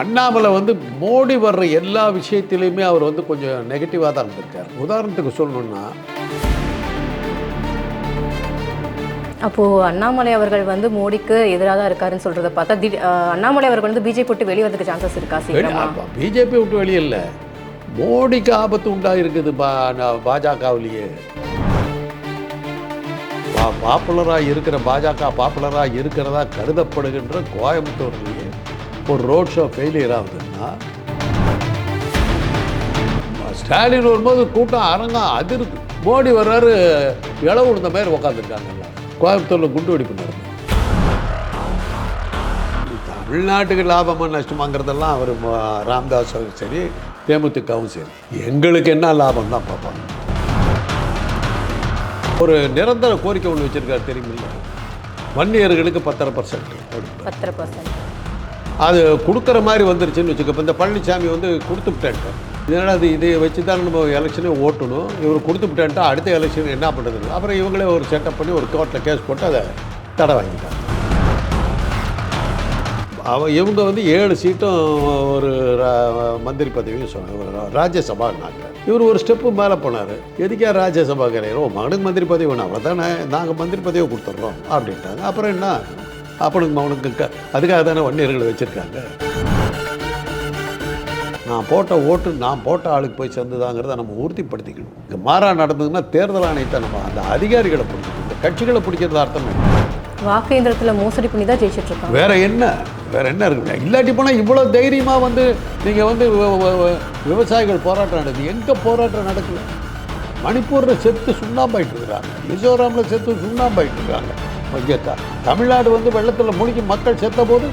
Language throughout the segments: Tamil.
அண்ணாமலை வந்து மோடி வர்ற எல்லா விஷயத்திலையுமே அவர் வந்து கொஞ்சம் நெகட்டிவாக தான் இருந்திருக்கார். உதாரணத்துக்கு சொல்லணும்னா அப்போது அண்ணாமலை அவர்கள் வந்து மோடிக்கு எதிராக தான் இருக்காருன்னு சொல்கிறத பார்த்தா திடீர் அண்ணாமலை அவர்கள் வந்து பிஜேபி விட்டு வெளியே வரதுக்கு சான்சஸ் இருக்கா? சீக்கிரமா? பிஜேபி விட்டு வெளியே இல்லை. மோடிக்கு ஆபத்து உண்டாயிருக்குது பா பாஜகவிலேயே. பாப்புலராக இருக்கிற பாஜக பாப்புலராக இருக்கிறதா கருதப்படுகின்ற கோயம்புத்தூர்லேயே ஒரு ரோட் ஷோ ஃபெயிலியர் ஆகுதுன்னா ஸ்டாலின் வரும்போது கூட்டம் அரங்கம் அதிருது. மோடி வர்றாரு இளவு விழுந்த மாதிரி உட்காந்துருக்காங்கல்ல கோயம்புத்தூரில் குண்டு வெடிப்பு நடந்தது தமிழ்நாட்டுக்கு லாபமாக நஷ்டமாங்கிறதெல்லாம் அவர் ராம்தாஸும் சரி தேமுதிகவும் சரி. எங்களுக்கு என்ன லாபம் தான் பார்ப்பாங்க. ஒரு நிரந்தர கோரிக்கை ஒன்று வச்சுருக்காரு தெரியுமில்ல? வன்னியர்களுக்கு பத்தரை பர்சன்ட் பத்தரை பர்சன்ட் அது கொடுக்குற மாதிரி வந்துருச்சுன்னு வச்சுக்க. இப்போ இந்த பழனிசாமி வந்து கொடுத்துவிட்டேன்ட்டு. இதனால் அது இதை வச்சு தான் நம்ம எலெக்ஷனே ஓட்டணும். இவர் கொடுத்துவிட்டேன்ட்டா அடுத்த எலெக்ஷன் என்ன பண்ணுறது அப்புறம் இவங்களே ஒரு செட்டப் பண்ணி ஒரு கோர்ட்டில் கேஸ் போட்டு அதை தடை வாங்கிட்டாங்க. அவ இவங்க வந்து ஏழு சீட்டும் ஒரு ரா- மந்திரி பதவியும் சொன்னாங்க. ராஜ்யசபான்னாங்க இவர் ஒரு ஸ்டெப்பு மேலே போனார். எதுக்கே ராஜ்யசபா கிடையாது மகனுக்கு மந்திரி பதவி வேணும். அவ்வளோதானே நாங்கள் மந்திரி பதவியை கொடுத்துட்றோம் அப்படின்ட்டாங்க. அப்புறம் என்ன? அப்பனுக்கு மகனுக்கு க அதுக்காக தானே வன்னியர்களை வச்சுருக்காங்க. நான் போட்ட ஓட்டு நான் போட்ட ஆளுக்கு போய் சேர்ந்துதாங்கிறத நம்ம உறுதிப்படுத்திக்கணும். இங்கே மாறா நடந்ததுன்னா தேர்தல் ஆணையத்தை நம்ம அந்த அதிகாரிகளை பிடிக்கணும் இந்த கட்சிகளை பிடிக்கிறது அர்த்தம் வாக்கு இயந்திரத்தில் மோசடி பண்ணி தான் ஜெயிச்சிட்டு இருக்காங்க வேற என்ன? வேற என்ன இருக்கு? இல்லாட்டி போனால் இவ்வளோ தைரியமாக வந்து நீங்கள் வந்து விவசாயிகள் போராட்டம் நடக்குது. எங்கே போராட்டம் நடக்கல மணிப்பூரில் செத்து சுண்ணாம்பாயிட்டு இருக்கிறாங்க. மிசோராமில் செத்து சுண்ணாம்பாயிட்டு இருக்காங்க தமிழ்நாடு வந்து வெள்ளத்தில் முழுகி மக்கள் செத்த போது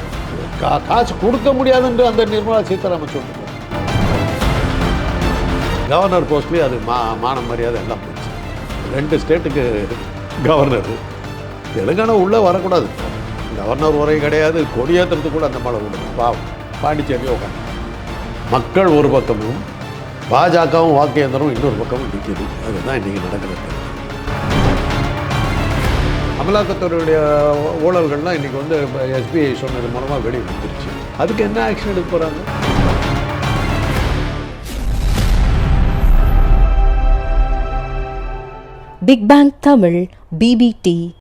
கா காசு கொடுக்க முடியாதுன்னு அந்த நிர்மலா சீதாராமன் சொல்லுங்க கவர்னர் போஸ்ட்லேயே அது மா மான மரியாதை எல்லாம் போச்சு. ரெண்டு ஸ்டேட்டுக்கு கவர்னர் தெலுங்கானா உள்ளே வரக்கூடாது. கவர்னர் உரை கிடையாது. கொடியேற்றுறதுக்கு கூட அந்த மழை விடுது பாவம். பாண்டிச்சேரியோ உட்காந்து மக்கள் ஒரு பக்கமும் பாஜகவும் வாக்கு இயந்திரம் இன்னொரு பக்கமும் நிற்கிது அதுதான் இன்றைக்கி நடக்கிறது அமலாக்கத்துறையுடைய ஊழல்கள்லாம் இன்றைக்கி வந்து எஸ்பிஐ சொன்னது மூலமாக வெளியே வந்துருச்சு அதுக்கு என்ன ஆக்ஷன் எடுக்க போகிறாங்க big bang Tamil BBT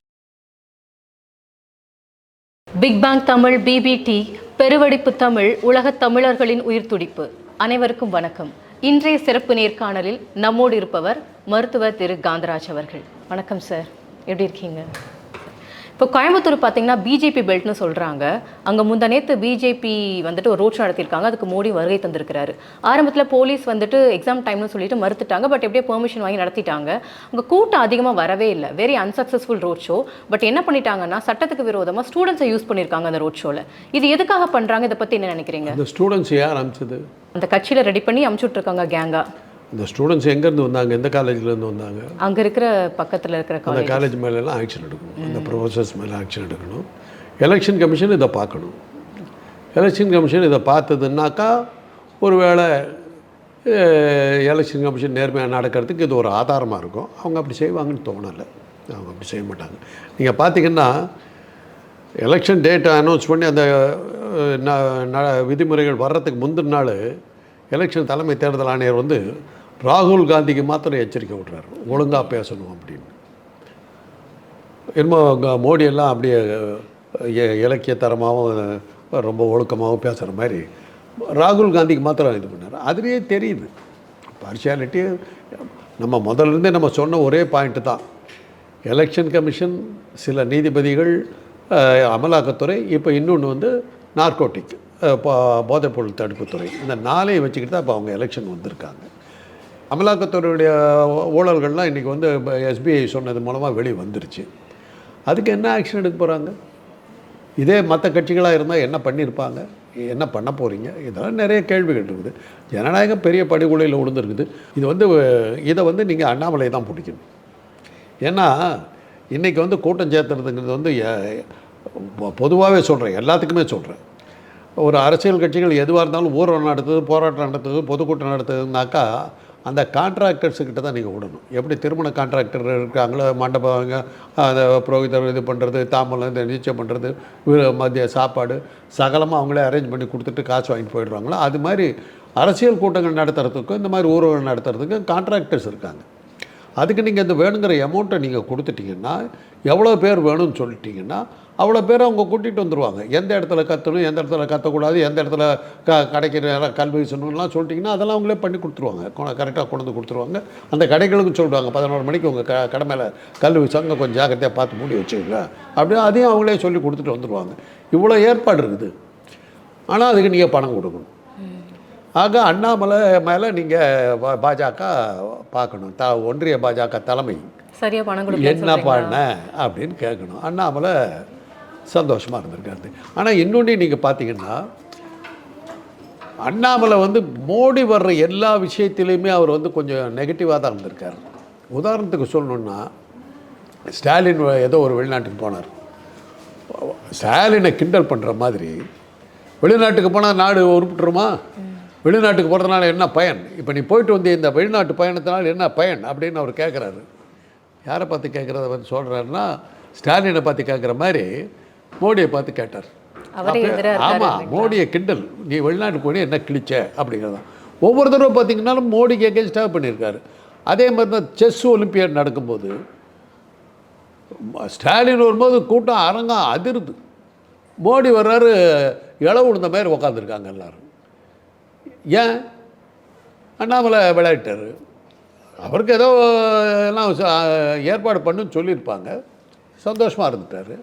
big bang Tamil BBT பெருவெடிப்பு Tamil உலகத் தமிழர்களின் உயிர் துடிப்பு. அனைவருக்கும் வணக்கம். இன்றைய சிறப்பு நேர்காணலில் நம்மோடு இருப்பவர் மருத்துவர் திரு காந்தராஜ் அவர்கள். வணக்கம் சார். எப்படி இருக்கீங்க? இப்போ கோயம்புத்தூர் பார்த்தீங்கன்னா பிஜேபி பெல்ட்னு சொல்கிறாங்க அங்கே முந்தா நேற்று பிஜேபி வந்துட்டு ஒரு ரோட் ஷோ நடத்தியிருக்காங்க. அதுக்கு மோடி வருகை தந்திருக்கிறாரு. ஆரம்பத்தில் போலீஸ் வந்துட்டு எக்ஸாம் டைம்னு சொல்லிட்டு மறுத்துட்டாங்க. பட் எப்படியோ பெர்மிஷன் வாங்கி நடத்திட்டாங்க. அங்கே கூட்டம் அதிகமாக வரவே இல்லை. Very unsuccessful road show but என்ன பண்ணிட்டாங்கன்னா சட்டத்துக்கு விரோதமாக ஸ்டூடெண்ட்ஸை யூஸ் பண்ணியிருக்காங்க அந்த ரோட் ஷோவில் இது எதுக்காக பண்ணுறாங்க இதை பற்றி என்ன நினைக்கிறீங்க? அந்த ஸ்டூடெண்ட்ஸ் யார் அனுப்பிச்சது அந்த கட்சியில் ரெடி பண்ணி அமுச்சு விட்ருக்காங்க கேங்கா இந்த ஸ்டூடெண்ட்ஸ் எங்கேருந்து வந்தாங்க? எந்த காலேஜ்லேருந்து வந்தாங்க? அங்கே இருக்கிற பக்கத்தில் இருக்கிற அந்த காலேஜ் மேலெல்லாம் ஆக்ஷன் எடுக்கணும். அந்த ப்ரொஃபஸர்ஸ் மேலே ஆக்ஷன் எடுக்கணும். எலெக்ஷன் கமிஷன் இதை பார்க்கணும். எலெக்ஷன் கமிஷன் இதை பார்த்ததுன்னாக்கா ஒருவேளை எலெக்ஷன் கமிஷன் நேர்மையாக நடக்கிறதுக்கு இது ஒரு ஆதாரமாக இருக்கும். அவங்க அப்படி செய்வாங்கன்னு தோணலை. அவங்க அப்படி செய்ய மாட்டாங்க. நீங்கள் பார்த்தீங்கன்னா எலெக்ஷன் டேட்டை அனௌன்ஸ் பண்ணி அந்த விதிமுறைகள் வர்றதுக்கு முந்தின நாள் எலெக்ஷன் தலைமை தேர்தல் ஆணையர் வந்து ராகுல் காந்திக்கு மாத்திரம் எச்சரிக்கை விட்றாரு. ஒழுங்காக பேசணும் அப்படின்னு. என்னமோ மோடியெல்லாம் மோடி எல்லாம் அப்படியே இ- இலக்கியத்தரமாகவும் ரொம்ப ஒழுக்கமாகவும் பேசுகிற மாதிரி ராகுல் காந்திக்கு மாத்திரம் இது பண்ணார். அதுலேயே தெரியுது. பார்ஷியாலிட்டி நம்ம முதல்லருந்தே நம்ம சொன்ன ஒரே பாயிண்ட்டு தான். எலெக்ஷன் கமிஷன் சில நீதிபதிகள் அமலாக்கத்துறை இப்போ இன்னொன்று வந்து நார்கோட்டிக் போதைப்பொருள் தடுப்புத்துறை இந்த நாளையை வச்சுக்கிட்டு தான் இப்போ அவங்க எலெக்ஷன் வந்திருக்காங்க. அமலாக்கத்துறையுடைய ஊழல்கள்லாம் இன்றைக்கி வந்து எஸ்பிஐ சொன்னது மூலமாக வெளியே வந்துருச்சு. அதுக்கு என்ன ஆக்ஷன் எடுக்க போகிறாங்க இதே மற்ற கட்சிகளாக இருந்தால் என்ன பண்ணியிருப்பாங்க என்ன பண்ண போகிறீங்க இதெல்லாம் நிறைய கேள்விகள் இருக்குது. ஜனநாயகம் பெரிய படுகொலையில் விழுந்துருக்குது இது வந்து இதை வந்து நீங்கள் அண்ணாமலை தான் பிடிக்கணும். ஏன்னா இன்றைக்கி வந்து கூட்டம் சேர்த்துறதுங்கிறது வந்து பொதுவாகவே சொல்கிறேன் எல்லாத்துக்குமே சொல்கிறேன் ஒரு அரசியல் கட்சிகள் எதுவாக இருந்தாலும் ஊர்வலம் நடத்துது போராட்டம் நடத்துது பொதுக்கூட்டம் நடத்துதுனாக்கா அந்த கான்ட்ராக்டர்ஸுக்கிட்ட தான் நீங்கள் விடணும் எப்படி திருமண கான்ட்ராக்டர் இருக்காங்களோ மண்டபங்க அந்த புரோகிதர் இது பண்ணுறது தாம்பலம் இந்த நிச்சயம் பண்ணுறது மதிய சாப்பாடு சகலமாக அவங்களே அரேஞ்ச் பண்ணி கொடுத்துட்டு காசு வாங்கிட்டு போயிடுறாங்களோ அது மாதிரி அரசியல் கூட்டங்கள் நடத்துறதுக்கும் இந்த மாதிரி ஊர்வலம் நடத்துறதுக்கும் கான்ட்ராக்டர்ஸ் இருக்காங்க. அதுக்கு நீங்கள் இந்த வேணுங்கிற அமௌண்ட்டை நீங்கள் கொடுத்துட்டீங்கன்னா எவ்வளோ பேர் வேணும்னு சொல்லிட்டிங்கன்னா அவ்வளோ பேர் அவங்க கூட்டிகிட்டு வந்துடுவாங்க எந்த இடத்துல கற்றணும் எந்த இடத்துல கற்றக்கூடாது எந்த இடத்துல க கடைக்கு நேரம் கல் வீசணும்லாம் சொல்லிட்டிங்கன்னா அதெல்லாம் அவங்களே பண்ணி கொடுத்துருவாங்க. கரெக்டாக கொண்டு வந்து கொடுத்துருவாங்க. அந்த கடைகளுக்கும் சொல்லுவாங்க பதினோரு மணிக்கு உங்கள் க கடை மேலே கல் வீசுவாங்க கொஞ்சம் ஜாக்கிரதையாக பார்த்து மூடி வச்சுக்கோங்க. அப்படியே அதையும் அவங்களே சொல்லி கொடுத்துட்டு வந்துடுவாங்க இவ்வளோ ஏற்பாடு இருக்குது. ஆனால் அதுக்கு நீங்கள் பணம் கொடுக்கணும். ஆக அண்ணாமலை மேலே நீங்கள் பாஜக பார்க்கணும். த ஒன்றிய பாஜக தலைமை. சரியா பணம் கொடுக்க என்ன பண்ண? அப்படின்னு கேட்கணும். அண்ணாமலை சந்தோஷமாக இருந்திருக்காரு ஆனால் இன்னொன்று நீங்கள் பார்த்தீங்கன்னா அண்ணாமலை வந்து மோடி வர்ற எல்லா விஷயத்திலையுமே அவர் வந்து கொஞ்சம் நெகட்டிவாக தான் இருந்திருக்கார். உதாரணத்துக்கு சொல்லணுன்னா ஸ்டாலின் ஏதோ ஒரு வெளிநாட்டுக்கு போனார். ஸ்டாலினை கிண்டல் பண்ணுற மாதிரி வெளிநாட்டுக்கு போனால் நாடு உருப்பிட்டுருமா? வெளிநாட்டுக்கு போகிறதுனால என்ன பயன்? இப்போ நீ போயிட்டு வந்து இந்த வெளிநாட்டு பயணத்தினால என்ன பயன்? அப்படின்னு அவர் கேட்குறாரு யாரை பார்த்து கேட்குறத வந்து சொல்கிறாருன்னா ஸ்டாலினை பார்த்து கேட்குற மாதிரி மோடியை பார்த்து கேட்டார். ஆமாம் மோடியை கிண்டல். நீ வெளிநாட்டுக்கு போய் என்ன கிழிச்ச? அப்படிங்கிறதான். ஒவ்வொரு தடவை பார்த்தீங்கன்னாலும் மோடிக்கு எகென்ஸ்டாக பண்ணியிருக்காரு. அதே மாதிரி தான் செஸ் ஒலிம்பியாட் நடக்கும்போது ஸ்டாலின் வரும்போது கூட்டம் அரங்கம் அதிருது. மோடி வர்றாரு இளவு விழுந்த மாதிரி உக்காந்துருக்காங்க எல்லாரும். ஏன்? அண்ணாமலை விளையாட்டார். அவருக்கு ஏதோ எல்லாம் ஏற்பாடு பண்ணுன்னு சொல்லியிருப்பாங்க. சந்தோஷமாக இருந்துட்டார்.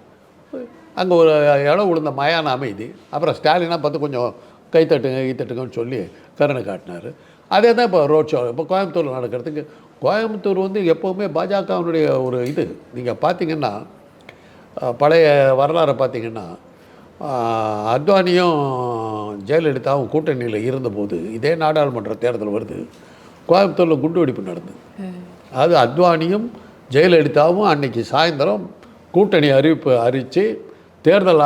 அங்கே ஒரு இடம் விழுந்த மயான அமைதி. அப்புறம் ஸ்டாலினாக பார்த்து கொஞ்சம் கைத்தட்டுங்க கைத்தட்டுங்கன்னு சொல்லி கருணை காட்டினார். அதே தான் இப்போ ரோட் ஷோ இப்போ கோயம்புத்தூரில் நடக்கிறதுக்கு கோயம்புத்தூர் வந்து எப்போவுமே பாஜகவினுடைய ஒரு இது. நீங்கள் பார்த்தீங்கன்னா பழைய வரலாறை பார்த்தீங்கன்னா அத்வானியும் ஜெயலலிதாவும் கூட்டணியில் இருந்தபோது இதே நாடாளுமன்ற தேர்தல் வருது. கோயம்புத்தூரில் குண்டு வெடிப்பு நடந்தது அது அத்வானியும் ஜெயலலிதாவும் அன்னைக்கு சாயந்தரம் கூட்டணி அறிவிப்பு அறிவித்து தேர்தல்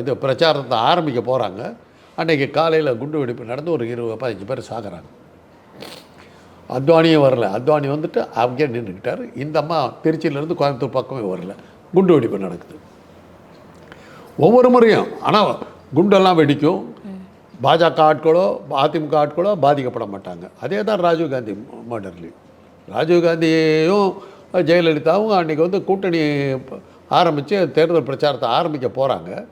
இது பிரச்சாரத்தை ஆரம்பிக்க போகிறாங்க அன்றைக்கி காலையில் குண்டு வெடிப்பு நடந்து ஒரு இருபது பதினஞ்சு பேர் சாகுறாங்க. அத்வானியும் வரல. அத்வானி வந்துட்டு அங்கே நின்றுக்கிட்டார் இந்த அம்மா திருச்சியிலேருந்து கோயம்புத்தூர் பக்கமே வரல. குண்டு வெடிப்பு நடக்குது. ஒவ்வொரு முறையும் ஆனால் குண்டெல்லாம் வெடிக்கும். பாஜக ஆட்களோ அதிமுக ஆட்களோ பாதிக்கப்பட மாட்டாங்க. அதே தான் ராஜீவ்காந்தி மர்டர்லேயும். ராஜீவ்காந்தியும் ஜெயலலிதாவும் அன்றைக்கி வந்து கூட்டணி ஆரம்பித்து தேர்தல் பிரச்சாரத்தை ஆரம்பிக்க போகிறாங்க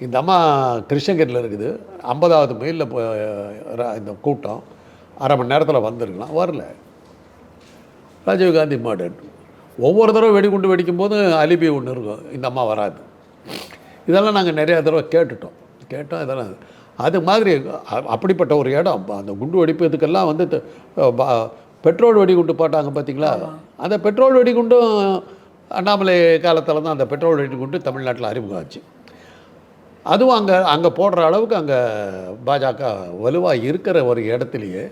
இந்த அம்மா கிருஷ்ணகிரியில் இருக்குது. ஐம்பதாவது மைலில் இந்த கூட்டம். அரை மணி நேரத்தில் வந்திருக்கலாம். வரல. ராஜீவ்காந்தி மர்டர் ஒவ்வொரு தடவை வெடிகுண்டு வெடிக்கும் போது அலிபி ஒன்று இருக்கும். இந்த அம்மா வராது. இதெல்லாம் நாங்கள் நிறைய தடவை கேட்டுட்டோம். கேட்டோம் இதெல்லாம். அது மாதிரி அப்படிப்பட்ட ஒரு இடம். அந்த குண்டு வெடிப்பதுக்கெல்லாம் வந்து த- ப- பெட்ரோல் வெடிகுண்டு போட்டாங்க பார்த்தீங்களா அந்த பெட்ரோல் வெடிகுண்டும் அண்ணாமலை காலத்தில் தான் அந்த பெட்ரோல் வெடிகுண்டு தமிழ்நாட்டில் அறிமுகம் ஆச்சு. அதுவும் அங்கே அங்கே போடுற அளவுக்கு அங்கே பாஜக வலுவாக இருக்கிற ஒரு இடத்துலையே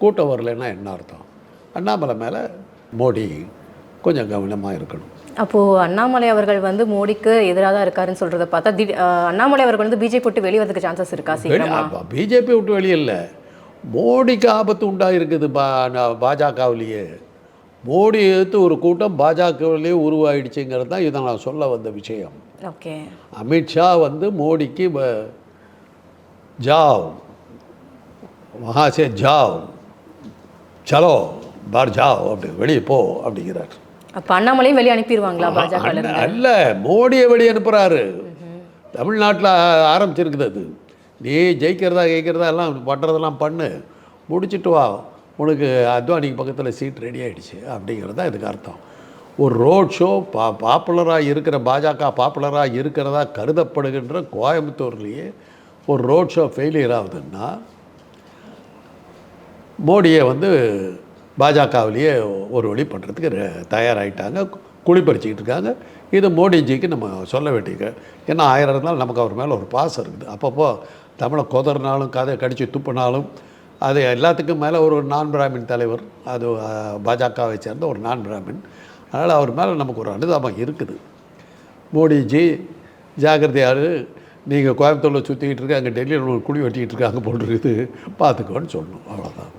கூட்டம் வரலைன்னா என்ன அர்த்தம்? அண்ணாமலை மேலே மோடி கொஞ்சம் கவனமாக இருக்கணும். அப்போ அண்ணாமலை அவர்கள் வந்து மோடிக்கு எதிராக தான் இருக்காருன்னு சொல்றத பார்த்தா திடீ- அஹ், அண்ணாமலை அவர்கள் வந்து பிஜேபி விட்டு வெளியே வரதுக்கு சான்சஸ் இருக்கா சீக்கிரமா? பிஜேபி விட்டு வெளியே இல்லை. மோடிக்கு ஆபத்து உண்டாயிருக்குது பா பாஜகவிலேயே. மோடி எடுத்து ஒரு கூட்டம் பாஜகவிலேயே உருவாயிடுச்சுங்கிறது தான் இதை நான் சொல்ல வந்த விஷயம். ஓகே. அமித்ஷா வந்து மோடிக்கு ஜாவ் வஹா சே ஜாவ் சலோ பார் ஜாவ் அப்படி வெளியே போ அப்படிங்கிறார். அப்ப அண்ணாமலையும் வெளியே அனுப்பிடுவாங்களா பாஜக அல்ல மோடியை வெளியே அனுப்புகிறாரு தமிழ்நாட்டில் ஆரம்பிச்சிருக்குது அது. நீ ஜெயிக்கிறதா ஜெயிக்கிறதா எல்லாம் பண்ணுறதெல்லாம் பண்ணு. முடிச்சிட்டு வா. உனக்கு அத்வானிக்கு பக்கத்தில் சீட் ரெடி ஆகிடுச்சு அப்படிங்கிறது தான் இதுக்கு அர்த்தம். ஒரு ரோட் ஷோ பா பாப்புலராக இருக்கிற பாஜக பாப்புலராக இருக்கிறதா கருதப்படுகின்ற கோயம்புத்தூர்லேயே ஒரு ரோட் ஷோ ஃபெயிலியர் ஆகுதுன்னா மோடியை வந்து பாஜகவிலேயே ஒரு வழி பண்ணுறதுக்கு தயாராகிட்டாங்க குளிப்பறிச்சிக்கிட்டு இருக்காங்க. இது மோடிஜிக்கு நம்ம சொல்ல வேண்டியது. ஏன்னா ஆயிரம் இருந்தாலும் நமக்கு அவர் மேலே ஒரு பாசம் இருக்குது. அப்பப்போ தமிழை கொதறினாலும் கதை கடித்து துப்புனாலும் அது எல்லாத்துக்கும் மேலே ஒரு நான் பிராமின் தலைவர் அது பாஜகவை சேர்ந்த ஒரு நான் பிராமின் அதனால் அவர் மேலே நமக்கு ஒரு அனுதாபம் இருக்குது. மோடிஜி ஜாக்கிரதையாரு நீங்கள் கோயம்புத்தூரில் சுற்றிக்கிட்டு இருக்க அங்கே டெல்லியில் ஒரு குழி வெட்டிக்கிட்டு இருக்காங்க போட்டுருக்குது பார்த்துக்கோன்னு சொல்லணும். அவ்வளோதான்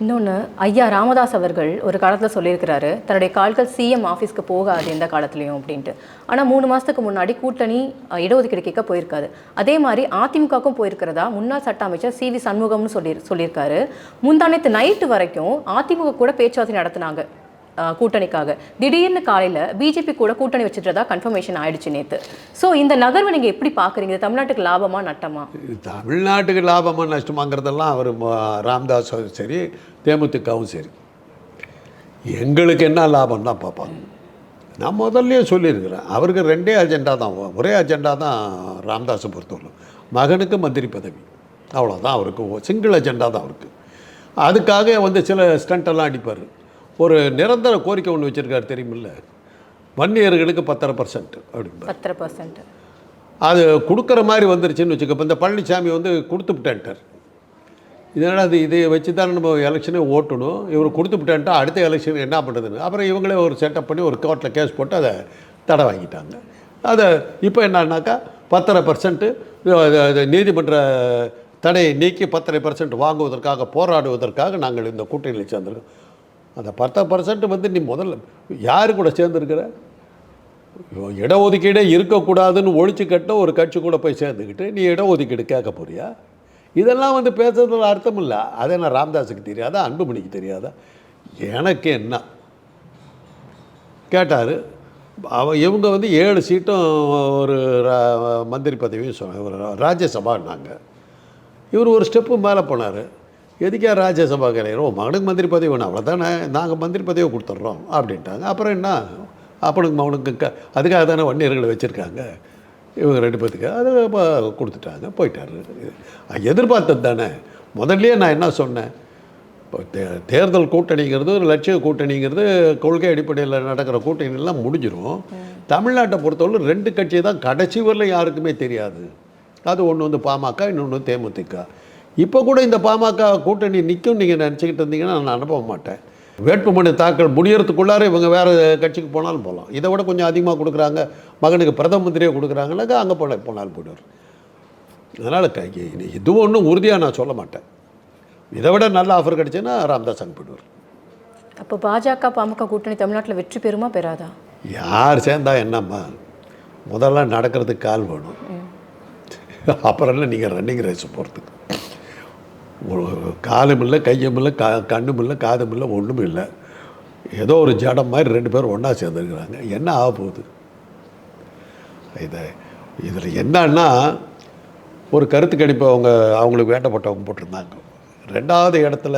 இன்னொன்று ஐயா ராமதாஸ் அவர்கள் ஒரு காலத்தில் சொல்லியிருக்கிறாரு தன்னுடைய கால்கள் சிஎம் ஆஃபீஸ்க்கு போகாது எந்த காலத்துலையும் அப்படின்ட்டு. ஆனால் மூணு மாதத்துக்கு முன்னாடி கூட்டணி இடஒதுக்கீடு கேட்க போயிருக்காது அதே மாதிரி அதிமுகவுக்கும் போயிருக்கிறதா முன்னாள் சட்ட அமைச்சர் சி வி சண்முகம்னு சொல்லி சொல்லியிருக்காரு. முந்தானத்து நைட்டு வரைக்கும் அதிமுக கூட பேச்சுவார்த்தை நடத்தினாங்க. கூட்டணிக்காக. திடீர்னு காலையில் பிஜேபி கூட கூட்டணி வச்சுட்டதா கன்ஃபர்மேஷன் ஆயிடுச்சு நேற்று ஸோ இந்த நகர்வை நீங்கள் எப்படி பார்க்குறீங்க? தமிழ்நாட்டுக்கு லாபமா நட்டமா? தமிழ்நாட்டுக்கு லாபமாக நஷ்டமாங்கிறதெல்லாம் அவர் ராம்தாஸும் சரி தேமுதிகவும் சரி. எங்களுக்கு என்ன லாபம் தான் பார்ப்பாங்க. நான் முதல்லயே சொல்லியிருக்கிறேன். அவருக்கு ரெண்டே அஜெண்டா தான். ஒரே அஜெண்டா தான் ராம்தாஸை பொறுத்தவரை. மகனுக்கு மந்திரி பதவி. அவ்வளோதான் அவருக்கு. சிங்கிள் அஜெண்டா தான் அவருக்கு. அதுக்காக வந்து சில ஸ்டண்டெல்லாம் அடிப்பார். ஒரு நிரந்தர கோரிக்கை ஒன்று வச்சுருக்காரு தெரியுமில்ல? வன்னியர்களுக்கு பத்தரை பர்சன்ட் அப்படிம்பார். பத்தரை பர்சன்ட் அது கொடுக்குற மாதிரி வந்துருச்சுன்னு வச்சுக்க. இப்போ இந்த பழனிசாமி வந்து கொடுத்து விட்டேன்ட்டார். இதனால் அது இதை வச்சு தான் நம்ம எலெக்ஷனே ஓட்டணும். இவர் கொடுத்து விட்டேன்ட்டா அடுத்த எலெக்ஷன் என்ன பண்ணுறதுன்னு அப்புறம் இவங்களே ஒரு செட்டப் பண்ணி ஒரு கோர்ட்டில் கேஸ் போட்டு அதை தடை வாங்கிட்டாங்க. அதை இப்போ என்னன்னாக்கா பத்தரை பர்சன்ட்டு நீதிமன்ற தடையை நீக்கி பத்தரை பர்சன்ட் வாங்குவதற்காக போராடுவதற்காக நாங்கள் இந்த கூட்டணியில் சேர்ந்திருக்கோம். அந்த பத்து பர்சன்ட் வந்து நீ முதல்ல யாரு கூட சேர்ந்துருக்கிற? இடஒதுக்கீடே இருக்கக்கூடாதுன்னு ஒழிச்சு கட்ட ஒரு கட்சி கூட போய் சேர்ந்துக்கிட்டு நீ இடஒதுக்கீடு கேட்க போறியா? இதெல்லாம் வந்து பேசுறதுல அர்த்தம் இல்லை. அதை என்ன ராம்தாஸுக்கு தெரியாதா? அன்புமணிக்கு தெரியாதா? எனக்கு என்ன? கேட்டார். அவ இவங்க வந்து ஏழு சீட்டும் ஒரு ரா- மந்திரி பதவியும் சொன்னாங்க. ஒரு ராஜ்யசபான்னாங்க. இவர் ஒரு ஸ்டெப்பு மேலே போனார். எதுக்கே ராஜ்யசபா கிடையாது மகனுக்கு மந்திரி பதவி வேணும். அவ்வளோதானே நாங்கள் மந்திரி பதவியை கொடுத்துட்றோம் அப்படின்ட்டாங்க. அப்புறம் என்ன? அப்பனுக்கு மகனுக்கு க அதுக்காக தானே வன்னியர்களை வச்சுருக்காங்க. இவங்க ரெண்டு பேத்துக்கு. அது இப்போ கொடுத்துட்டாங்க. போயிட்டாரு. எதிர்பார்த்தது தானே. முதல்லையே நான் என்ன சொன்னேன்? இப்போ தே தேர்தல் கூட்டணிங்கிறது ஒரு லட்சிய கூட்டணிங்கிறது கொள்கை அடிப்படையில் நடக்கிற கூட்டணிலாம் முடிஞ்சிடும் தமிழ்நாட்டை பொறுத்தவரை ரெண்டு கட்சி தான் கடைசி வரல யாருக்குமே தெரியாது. அது ஒன்று வந்து பாமக இன்னொன்று தேமுதிக. இப்போ கூட இந்த பாமக கூட்டணி நிற்கும் நீங்கள் நினச்சிக்கிட்டு இருந்தீங்கன்னா நான் அனுப்ப மாட்டேன். வேட்புமனு தாக்கல் முடியறதுக்குள்ளார இவங்க வேறு கட்சிக்கு போனாலும் போகலாம் இதை விட கொஞ்சம் அதிகமாக கொடுக்குறாங்க. மகனுக்கு பிரதம மந்திரியை கொடுக்குறாங்கனாக்கா அங்கே போன போனாலும் போயிடுவார் அதனால் க இதுவும் ஒன்றும் உறுதியாக நான் சொல்ல மாட்டேன். இதை விட நல்ல ஆஃபர் கிடைச்சுன்னா ராம்தாஸ் அங்கே போயிடுவார். அப்போ பாஜக பாமக கூட்டணி தமிழ்நாட்டில் வெற்றி பெறுமா பெறாதா? யார் சேர்ந்தா என்னம்மா? முதல்ல நடக்கிறதுக்கு கால் வேணும். அப்புறம் நீங்கள் ரன்னிங் ரேஸ் போகிறதுக்கு காலும் இல்லை கையும் இல்லை கா கண்ணும் இல்லை காதும் இல்லை ஒன்றும் இல்லை. ஏதோ ஒரு ஜடம் மாதிரி ரெண்டு பேரும் ஒன்றா சேர்ந்துருக்குறாங்க. என்ன ஆக போகுது? இதை இதில் என்னன்னா ஒரு கருத்து கணிப்பு அவங்க அவங்களுக்கு வேண்டப்பட்டவங்க போட்டிருந்தாங்க. ரெண்டாவது இடத்துல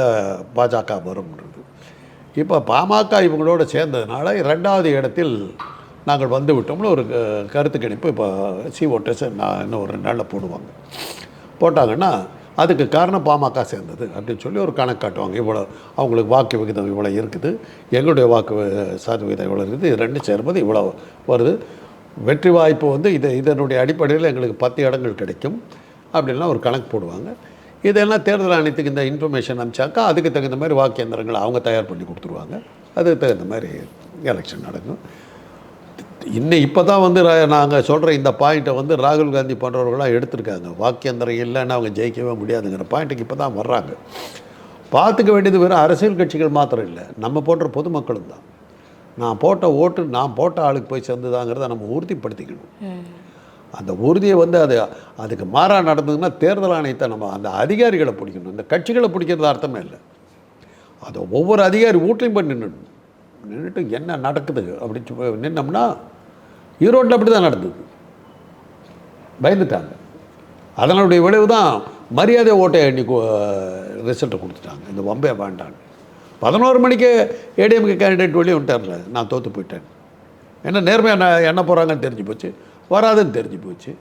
பாஜக வரும்ன்றது. இப்போ பாமக இவங்களோட சேர்ந்ததுனால ரெண்டாவது இடத்தில் நாங்கள் வந்து விட்டோம்னு ஒரு க- கருத்து கணிப்பு இப்போ சி ஓட்டர்ஸ் நான் இன்னும் ஒரு ரெண்டு நாளில் போடுவாங்க. போட்டாங்கன்னா அதுக்கு காரணம் பாமக சேர்ந்தது அப்படின்னு சொல்லி ஒரு கணக்கு காட்டுவாங்க. இவ்வளோ அவங்களுக்கு வாக்கு விகிதம் இவ்வளோ இருக்குது. எங்களுடைய வாக்கு வி- சதவீதம் இவ்வளோ இருக்குது. இது ரெண்டு சேரும்போது இவ்வளோ வருது. வெற்றி வாய்ப்பு வந்து இது இதனுடைய அடிப்படையில் எங்களுக்கு பத்து இடங்கள் கிடைக்கும் அப்படின்லாம் ஒரு கணக்கு போடுவாங்க. இதெல்லாம் தேர்தல் ஆணையத்துக்கு இந்த இன்ஃபர்மேஷன் அனுப்பிச்சாக்கா அதுக்கு தகுந்த மாதிரி வாக்கு எந்திரங்களை அவங்க தயார் பண்ணி கொடுத்துருவாங்க. அதுக்கு தகுந்த மாதிரி எலெக்ஷன் நடக்கும். இன்னும் இப்போ தான் வந்து நாங்கள் சொல்கிற இந்த பாயிண்ட்டை வந்து ராகுல் காந்தி போன்றவர்களாம் எடுத்திருக்காங்க. வாக்கியந்திரம் இல்லைன்னா அவங்க ஜெயிக்கவே முடியாதுங்கிற பாயிண்ட்டுக்கு இப்போ தான் வர்றாங்க. பார்த்துக்க வேண்டியது வெறும் அரசியல் கட்சிகள் மாத்திரம் இல்லை நம்ம போன்ற பொதுமக்களும் தான். நான் போட்ட ஓட்டு நான் போட்ட ஆளுக்கு போய் சேர்ந்துதாங்கிறத நம்ம உறுதிப்படுத்திக்கணும். அந்த உறுதியை வந்து அது அதுக்கு மாறாக நடந்ததுன்னா தேர்தல் ஆணையத்தை நம்ம அந்த அதிகாரிகளை பிடிக்கணும். இந்த கட்சிகளை பிடிக்கிறது அர்த்தமே இல்லை. அதை ஒவ்வொரு அதிகாரி வீட்லையும் போய் நின்றுடணும் நின்றுட்டு என்ன நடக்குது அப்படின்னு நின்னோம்னா ஈரோட்டில் அப்படி தான் நடந்தது. பயந்துட்டாங்க. அதனுடைய விளைவு தான் மரியாதை ஓட்டை எண்ணி ரிசல்ட்டை கொடுத்துட்டாங்க. இந்த வம்பே வேண்டான்னு. பதினோரு மணிக்கு ஏடிஎம்கே கேண்டிடேட் வெளியே விட்டார்ல நான் தோற்று போயிட்டேன். என்ன நேர்மையாக நான் என்ன போகிறாங்கன்னு தெரிஞ்சு போச்சு. வராதுன்னு தெரிஞ்சு போச்சு.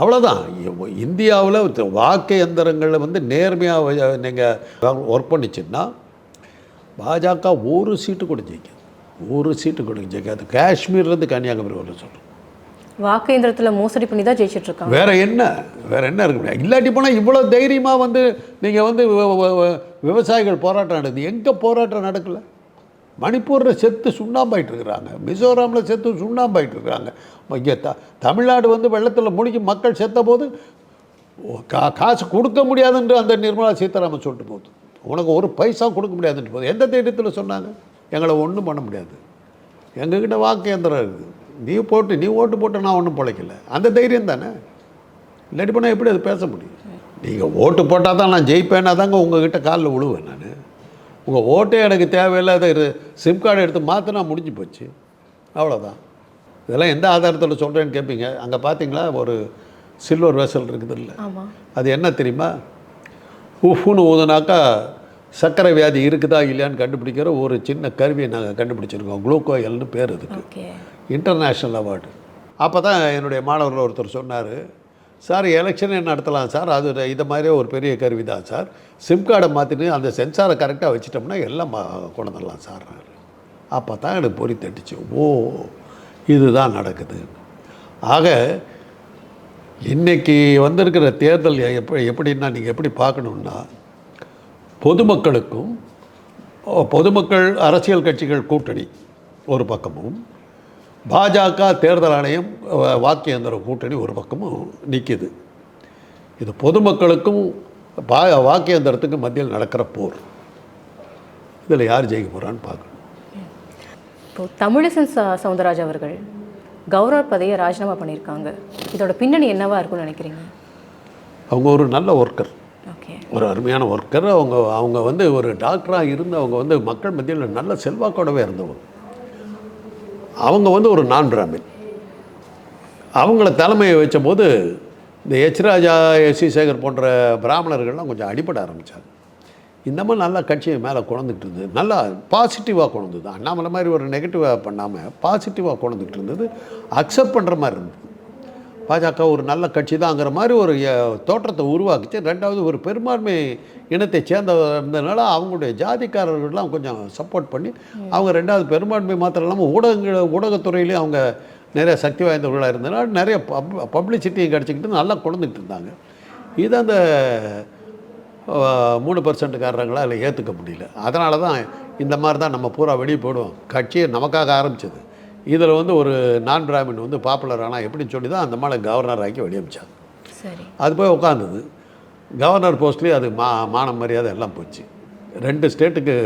அவ்வளோதான் இந்தியாவில் வாக்கு எந்திரங்களில் வந்து நேர்மையாக நீங்கள் ஒர்க் பண்ணிச்சுன்னா பாஜக ஒரு சீட்டு கூட ஜெயிக்காது. ஒரு சீட்டு கூட ஜெயிக்காது. காஷ்மீர்லேருந்து கன்னியாகுமரி வரல சொல்கிறேன் வாக்கு இயந்திரத்தில் மோசடி பண்ணி தான் ஜெயிச்சிட்டு இருக்காங்க வேற என்ன? வேற என்ன இருக்க முடியாது இல்லாட்டி போனால் இவ்வளோ தைரியமாக வந்து நீங்கள் வந்து விவ- விவ- விவ- விவசாயிகள் போராட்டம் நடக்குது. எங்கே போராட்டம் நடக்கல? மணிப்பூரில் செத்து சுண்ணாம்பாயிட்டு இருக்கிறாங்க மிசோராமில் செத்து சுண்ணாம்பாயிட்டு இருக்கிறாங்க இங்கே த தமிழ்நாடு வந்து வெள்ளத்தில் முழுகி மக்கள் செத்த போது கா காசு கொடுக்க முடியாதுன்று அந்த நிர்மலா சீதாராமன் சொல்லிட்டு போகுது. உனக்கு ஒரு பைசா கொடுக்க முடியாதுன்னு போது எந்த தைரியத்தில் சொன்னாங்க? எங்களை ஒன்றும் பண்ண முடியாது. எங்ககிட்ட வாக்கு எந்திரம் இருக்குது நீ போட்டு நீ ஓட்டு போட்டு நான் ஒன்றும் பிழைக்கல. அந்த தைரியம் தானே? இல்லாட்டி போனால் எப்படி அது பேச முடியும்? நீங்கள் ஓட்டு போட்டால் தான் நான் ஜெயிப்பேன்னா தாங்க உங்ககிட்ட காலில் விழுவேன் நான். உங்கள் ஓட்டே எனக்கு தேவையில்லாத சிம் கார்டு எடுத்து மாற்றினா முடிஞ்சு போச்சு. அவ்வளோதான் இதெல்லாம் எந்த ஆதாரத்தில் சொல்கிறேன்னு கேட்பீங்க அங்கே பார்த்தீங்களா ஒரு சில்வர் வெசல் இருக்குது இல்லை அது என்ன தெரியுமா? உஃப்னு ஊதுனாக்கா சர்க்கரை வியாதி இருக்குதா இல்லையான்னு கண்டுபிடிக்கிற ஒரு சின்ன கருவியை நாங்கள் கண்டுபிடிச்சிருக்கோம். குளுக்கோயல்னு பேர் இதுக்கு ஓகே. இன்டர்நேஷ்னல் அவார்டு அப்போ தான் என்னுடைய மாணவர் ஒருத்தர் சொன்னார் சார் எலெக்ஷனே நடத்தலாம் சார்? அது இதை மாதிரியே ஒரு பெரிய கருவி தான் சார் சிம் கார்டை மாற்றிட்டு அந்த சென்சாரை கரெக்டாக வச்சிட்டோம்னா எல்லாம் கொண்டு வந்துடலாம் சார். அப்போ தான் எனக்கு பொறி தட்டுச்சு. ஓ இதுதான் நடக்குது. ஆக இன்னைக்கு வந்திருக்கிற தேர்தல் எப்படி எப்படின்னா நீங்கள் எப்படி பார்க்கணுன்னா பொதுமக்களுக்கும் பொதுமக்கள் அரசியல் கட்சிகள் கூட்டணி ஒரு பக்கமும் பாஜக தேர்தல் ஆணையம் வாக்கியந்திர வாக்கு இயந்திர கூட்டணி ஒரு பக்கமும் நிற்கிது இது பொதுமக்களுக்கும் பா வாக்கு இயந்திரத்துக்கும் மத்தியில் நடக்கிற போர். இதில் யார் ஜெயிக்க போகிறான்னு பார்க்கணும். இப்போ தமிழிசன் ச சவுந்தரராஜ் அவர்கள் கௌரவ பதவியை ராஜினாமா பண்ணியிருக்காங்க. இதோட பின்னணி என்னவா இருக்கும்னு நினைக்கிறீங்க? அவங்க ஒரு நல்ல ஒர்க்கர் ஓகே. ஒரு அருமையான ஒர்க்கர் அவங்க அவங்க வந்து ஒரு டாக்டராக இருந்து அவங்க வந்து மக்கள் மத்தியில் நல்ல செல்வாக்கோடவே இருந்தவங்க. அவங்க வந்து ஒரு நான் பிராமின் அவங்கள தலைமையை வச்சபோது இந்த H Raja S C Sekar போன்ற பிராமணர்கள்லாம் கொஞ்சம் அடிபட ஆரம்பித்தாங்க இந்த மாதிரி நல்லா கட்சியை மேலே கொண்டுட்டு இருந்தது. நல்லா பாசிட்டிவாக குழந்தது அண்ணாமலை மாதிரி ஒரு நெகட்டிவாக பண்ணாமல் பாசிட்டிவாக கொண்டுட்டு இருந்தது. அக்செப்ட் பண்ணுற மாதிரி இருந்தது. பாஜக ஒரு நல்ல கட்சி தாங்கிற மாதிரி ஒரு தோற்றத்தை உருவாக்கிச்சு. ரெண்டாவது ஒரு பெரும்பான்மை இனத்தை சேர்ந்தவர் இருந்ததுனால அவங்களுடைய ஜாதிக்காரர்கள்லாம் கொஞ்சம் சப்போர்ட் பண்ணி அவங்க ரெண்டாவது பெரும்பான்மை மாத்திரம் இல்லாமல் ஊடகங்கள் ஊடகத்துறையிலையும் அவங்க நிறைய சக்தி வாய்ந்தவர்களாக இருந்ததுனால நிறைய பப் பப்ளிசிட்டியும் கிடச்சிக்கிட்டு நல்லா கொண்டுட்டு இருந்தாங்க. இது அந்த மூணு பர்சன்ட்டுக்காரங்களால் ஏற்றுக்க முடியல. அதனால தான் இந்த மாதிரி தான் நம்ம பூரா வெளியே போயிடுவோம். கட்சியை நமக்காக ஆரம்பிச்சது. இதில் வந்து ஒரு நான் பிராமின் வந்து பாப்புலர் ஆனால் எப்படின்னு சொல்லி தான் அந்த மாதிரி கவர்னர் ஆக்கி அது போய் உட்காந்தது கவர்னர் போஸ்ட்லேயே அது மா மான மரியாதை எல்லாம் போச்சு. ரெண்டு ஸ்டேட்டுக்கு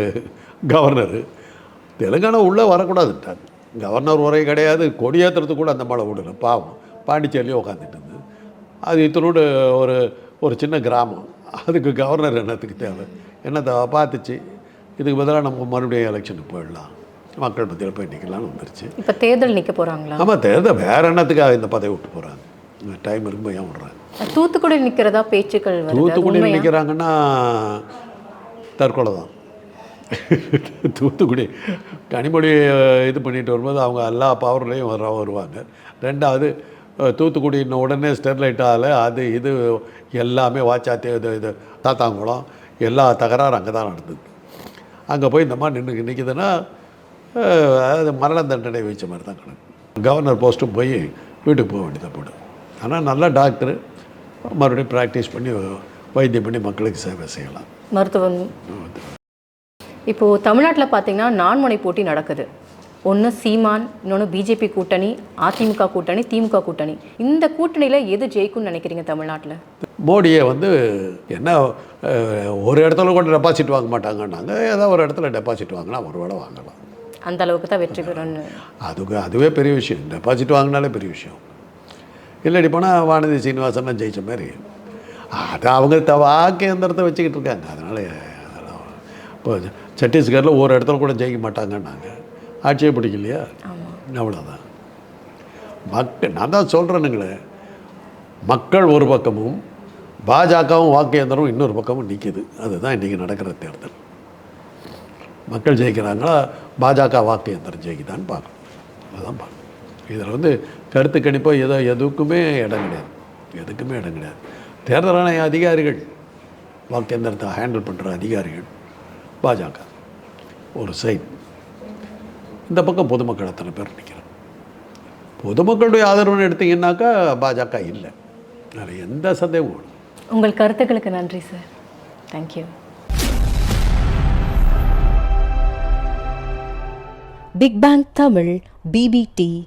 கவர்னரு தெலுங்கானா உள்ளே வரக்கூடாதுட்டாங்க கவர்னர் உரை கிடையாது. கொடியேற்றுறது கூட அந்த மழை விடல. பாவம். பாண்டிச்சேரியிலே உட்காந்துட்டு அது இத்தனோடு ஒரு ஒரு சின்ன கிராமம். அதுக்கு கவர்னர் என்னத்துக்கு தேவை? என்னத்தை பார்த்துச்சு இதுக்கு பதிலாக நம்ம மறுபடியும் எலெக்ஷனுக்கு போயிடலாம். மக்கள் மத்தியில் போய் நிற்கலாம்னு வந்துருச்சு. இப்போ தேர்தல் நிற்க போகிறாங்களா ஆமாம் தேர்தல் வேற என்னத்துக்காக இந்த பதவி விட்டு போகிறாங்க டைம் இருக்கும்போது ஏன் விட்றாங்க? தூத்துக்குடி நிற்கிறதா பேச்சுக்கள் தூத்துக்குடி? நிற்கிறாங்கன்னா தற்கொலை தான் தூத்துக்குடி கனிமொழி இது பண்ணிட்டு வரும்போது அவங்க எல்லா பவர்லேயும் வர வருவாங்க. ரெண்டாவது அஹ், தூத்துக்குடி இன்னும் உடனே ஸ்டெர்லைட் ஆகலை அது இது எல்லாமே வாச்சாத்தி இது இது தாத்தாங்குளம் எல்லா தகராறும் அங்கே தான் நடந்தது. அங்கே போய் இந்த மாதிரி நின்று நிற்கிதுன்னா அது மரண தண்டனை வச்ச மாதிரி தான் கணக்கு. கவர்னர் போஸ்ட்டும் போய் வீட்டுக்கு போக வேண்டியதாக போடும் ஆனால் நல்ல டாக்டரு மறுபடியும் ப்ராக்டிஸ் பண்ணி வைத்தியம் பண்ணி மக்களுக்கு சேவை செய்யலாம். மருத்துவம். இப்போ தமிழ்நாட்டில் பார்த்தீங்கன்னா நான்முனை போட்டி நடக்குது. ஒன்று சீமான் இன்னொன்று பிஜேபி கூட்டணி அதிமுக கூட்டணி திமுக கூட்டணி. இந்த கூட்டணியில் எது ஜெயிக்கும்னு நினைக்கிறீங்க தமிழ்நாட்டில்? மோடியை வந்து என்ன ஒரு இடத்துல கூட டெபாசிட் வாங்க மாட்டாங்கன்னாங்க. ஏதோ ஒரு இடத்துல டெபாசிட் வாங்கினா ஒரு வேளை வாங்கலாம். அந்த அளவுக்கு தான் வெற்றி பெறும்னு. அதுக்கு அதுவே பெரிய விஷயம். டெபாசிட் வாங்கினாலே பெரிய விஷயம். இல்லாடி போனால் வானதி சீனிவாசன் ஜெயிச்ச மாதிரி. அது அவங்க த வாக்கு எந்திரத்தை வச்சுக்கிட்டு இருக்காங்க. அதனால் இப்போ சத்தீஸ்கரில் ஒரு இடத்துல கூட ஜெயிக்க மாட்டாங்கன்னாங்க. ஆட்சியே பிடிக்கலையா? அவ்வளோதான் மக்கள் நான் தான் சொல்கிறேனுங்களே மக்கள் ஒரு பக்கமும் பாஜகவும் வாக்கு இயந்திரம் இன்னொரு பக்கமும் நிற்கிது அதுதான் இன்றைக்கி நடக்கிற தேர்தல். மக்கள் ஜெயிக்கிறாங்களா? பாஜக வாக்கு இயந்திரம் ஜெயிக்குதான்னு பார்க்கணும். அதுதான் பார்க்கணும். இதில் வந்து கருத்து கணிப்போ எதோ எதுக்குமே இடம் கிடையாது. எதுக்குமே இடம் கிடையாது. தேர்தல் ஆணைய அதிகாரிகள் வாக்கு இயந்திரத்தை ஹேண்டில் பண்ணுற அதிகாரிகள் பாஜக. ஒரு சைட் இந்த பக்கம் பொதுமக்கள் அத்தனை பேர் நிற்கிறோம் பொதுமக்களுடைய ஆதரவுன்னு எடுத்தீங்கன்னாக்கா பாஜக இல்லை. வேறு எந்த சந்தேகமும். உங்கள் கருத்துக்களுக்கு நன்றி sir. Thank you big bang Tamil BBT